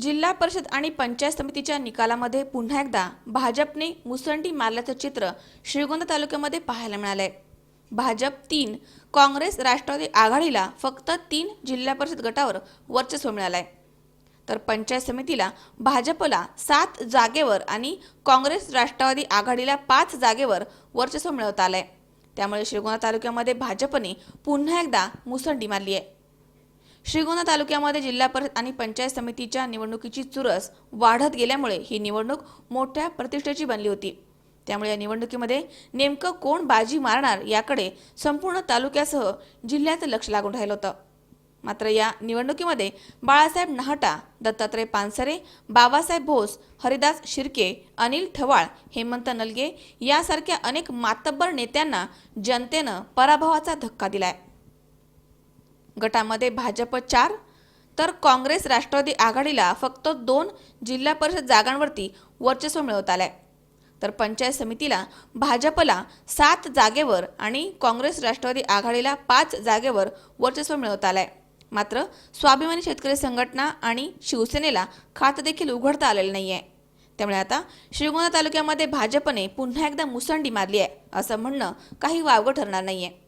जिल्हा परिषद आणि पंचायत समितीच्या निकालामध्ये पुन्हा एकदा भाजपने मुसंडी मारल्याचं चित्र श्रीगोंदा तालुक्यामध्ये पाहायला मिळालंय. भाजप तीन काँग्रेस राष्ट्रवादी आघाडीला फक्त तीन जिल्हा परिषद गटावर वर्चस्व मिळालंय. तर पंचायत समितीला भाजपला सात जागेवर आणि काँग्रेस राष्ट्रवादी आघाडीला पाच जागेवर वर्चस्व मिळवता आलंय. त्यामुळे श्रीगोंदा तालुक्यामध्ये भाजपने पुन्हा एकदा मुसंडी मारली आहे श्रीगोंदा तालुक्यामध्ये जिल्हा परिषद आणि पंचायत समितीच्या निवडणुकीची चुरस वाढत गेल्यामुळे ही निवडणूक मोठ्या प्रतिष्ठेची बनली होती. त्यामुळे या निवडणुकीमध्ये नेमकं कोण बाजी मारणार याकडे संपूर्ण तालुक्यासह जिल्ह्याचं लक्ष लागून राहिलं होतं. मात्र या निवडणुकीमध्ये बाळासाहेब नहाटा दत्तात्रय पानसरे बाबासाहेब भोस हरिदास शिर्के अनिल ठवाळ हेमंत नलगे यासारख्या अनेक मातब्बर नेत्यांना जनतेनं पराभवाचा धक्का दिलाय. गटामध्ये भाजप चार तर काँग्रेस राष्ट्रवादी आघाडीला फक्त दोन जिल्हा परिषद जागांवरती वर्चस्व मिळवता आलंय. तर पंचायत समितीला भाजपला सात जागेवर आणि काँग्रेस राष्ट्रवादी आघाडीला पाच जागेवर वर्चस्व मिळवता आलंय. मात्र स्वाभिमानी शेतकरी संघटना आणि शिवसेनेला खातं देखील उघडता आलेलं नाही आहे त्यामुळे आता श्रीगोंदा तालुक्यामध्ये भाजपने पुन्हा एकदा मुसंडी मारली आहे असं म्हणणं काही वावगं ठरणार नाही आहे